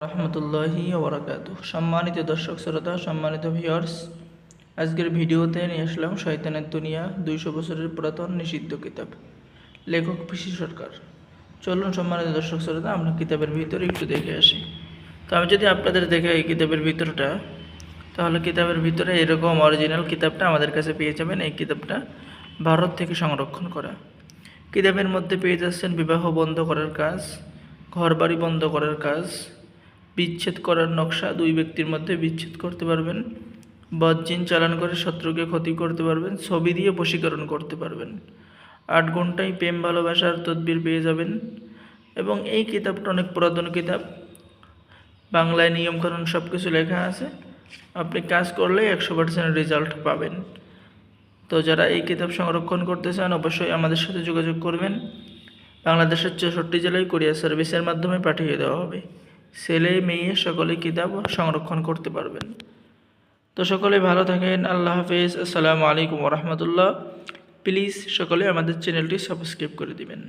রহমতুল্লাহি ওবরাকাত সম্মানিত দর্শক শ্রোতা, সম্মানিত ভিউয়ার্স আজকের ভিডিওতে নিয়ে আসলাম শয়তানের দুনিয়া দুইশো বছরের পুরাতন নিষিদ্ধ কিতাব, লেখক পিসি সরকার। চলুন সম্মানিত দর্শক শ্রোতা, আমরা কিতাবের ভিতরে একটু দেখে আসি। তো আমি যদি আপনাদের দেখে এই কিতাবের ভিতরটা, তাহলে কিতাবের ভিতরে এরকম অরিজিনাল কিতাবটা আমাদের কাছে পেয়ে যাবেন। এই কিতাবটা ভারত থেকে সংরক্ষণ করা। কিতাবের মধ্যে পেয়ে যাচ্ছেন বিবাহ বন্ধ করার কাজ, ঘরবাড়ি বন্ধ করার কাজ বিচ্ছেদ করার নকশা দুই ব্যক্তির মধ্যে বিচ্ছেদ করতে পারবেন। বজ্জিন চালান করে শত্রুকে ক্ষতি করতে পারবেন, ছবি দিয়ে বশীকরণ করতে পারবেন। আট ঘন্টায় প্রেম, ভালোবাসার তদবির পেয়ে যাবেন। এবং এই কিতাবটা অনেক পুরাতন কিতাব। বাংলায় নিয়মকানুন সব কিছু লেখা আছে। আপনি কাজ করলে একশো পার্সেন্ট রেজাল্ট পাবেন। তো যারা এই কিতাব সংরক্ষণ করতে চান, অবশ্যই আমাদের সাথে যোগাযোগ করবেন। বাংলাদেশের চৌষট্টি জেলায় কোরিয়ার সার্ভিসের মাধ্যমে পাঠিয়ে দেওয়া হবে। ছেলে, মেয়ে সকলে কিতাব সংরক্ষণ করতে পারবেন। তো সকলে ভালো থাকেন, আল্লাহ হাফেজ। আসসালামু আলাইকুম রহমতুল্লাহ। প্লিজ সকলে আমাদের চ্যানেলটি সাবস্ক্রাইব করে দিবেন।